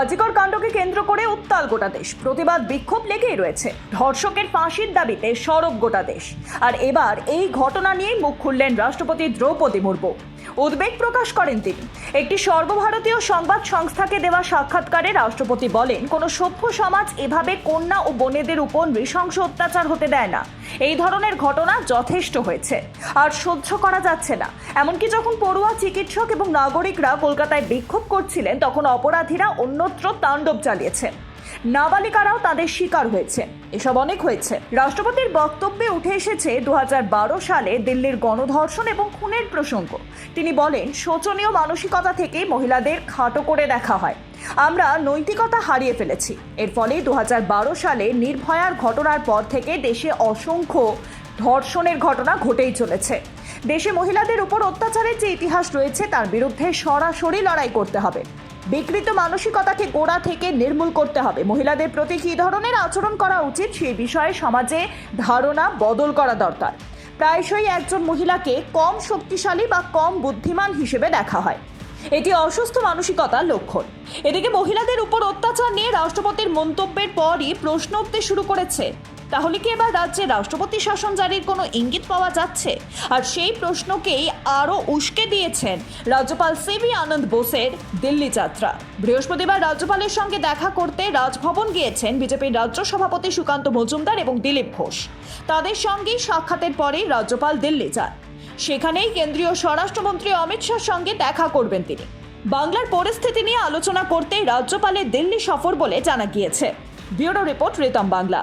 আজিকর কাণ্ডকে কেন্দ্র করে উত্তাল গোটা দেশ। প্রতিবাদ বিক্ষোভ লেগেই রয়েছে। ধর্ষকের ফাঁসির দাবিতে সরব গোটা দেশ। আর এবার এই ঘটনা নিয়েই মুখ খুললেন রাষ্ট্রপতি দ্রৌপদী মুর্মু। উদ্বেগ প্রকাশ করেন তিনি। একটি সর্বভারতীয় সংবাদ সংস্থাকে দেওয়া সাক্ষাৎকারে রাষ্ট্রপতি বলেন, কোনো সভ্য সমাজ এভাবে কন্যা ও বোনেদের উপর নৃশংস অত্যাচার হতে দেয় না। এই ধরনের ঘটনা যথেষ্ট হয়েছে, আর সহ্য করা যাচ্ছে না। এমনকি যখন পড়ুয়া চিকিৎসক এবং নাগরিকরা কলকাতায় বিক্ষোভ করছিলেন, তখন অপরাধীরা অন্যত্র তাণ্ডব চালিয়েছে। নাবালিকারাও তাদের শিকার হয়েছে। এসব অনেক হয়েছে। রাষ্ট্রপতির বক্তব্যে উঠে এসেছে দুহাজার বারো সালে দিল্লির গণধর্ষণ এবং খুনের প্রসঙ্গ। তিনি বলেন, শোচনীয় মানসিকতা থেকে মহিলাদের খাটো করে দেখা হয়। আমরা নৈতিকতা হারিয়ে ফেলেছি। এর ফলে দু হাজার বারো সালে নির্ভয়ার ঘটনার পর থেকে দেশে অসংখ্য ধর্ষণের ঘটনা ঘটেই চলেছে। দেশে মহিলাদের উপর অত্যাচারের যে ইতিহাস রয়েছে, তার বিরুদ্ধে সরাসরি লড়াই করতে হবে। বিকৃত মানসিকতাকে গোড়া থেকে নির্মূল করতে হবে। মহিলাদের প্রতি কী ধরনের আচরণ করা উচিত সেই বিষয়ে সমাজে ধারণা বদল করা দরকার। প্রায়শই একজন মহিলাকে কম শক্তিশালী বা কম বুদ্ধিমান হিসেবে দেখা হয়। এটি অসুস্থ মানসিকতার লক্ষণ। এদিকে মহিলাদের উপর অত্যাচার নিয়ে রাষ্ট্রপতির মন্তব্যের পরই প্রশ্ন উঠতে শুরু করেছে। তাহলে কি এবার রাজ্যে রাষ্ট্রপতি শাসন জারির কোনো ইঙ্গিত পাওয়া যাচ্ছে? আর সেই প্রশ্নকেই আরও উস্কে দিয়েছেন রাজ্যপাল সিবি আনন্দ বোসের দিল্লি যাত্রা। বৃহস্পতিবার রাজ্যপালের সঙ্গে দেখা করতে রাজভবন গিয়েছেন বিজেপির রাজ্য সভাপতি সুকান্ত মজুমদার এবং দিলীপ ঘোষ। তাদের সঙ্গেই সাক্ষাতের পরেই রাজ্যপাল দিল্লি যান। সেখানেই কেন্দ্রীয় স্বরাষ্ট্রমন্ত্রী অমিত শাহর সঙ্গে দেখা করবেন তিনি। বাংলার পরিস্থিতি নিয়ে আলোচনা করতে রাজ্যপালের দিল্লি সফর বলে জানা গিয়েছে। Bureau report Ritam Bangla.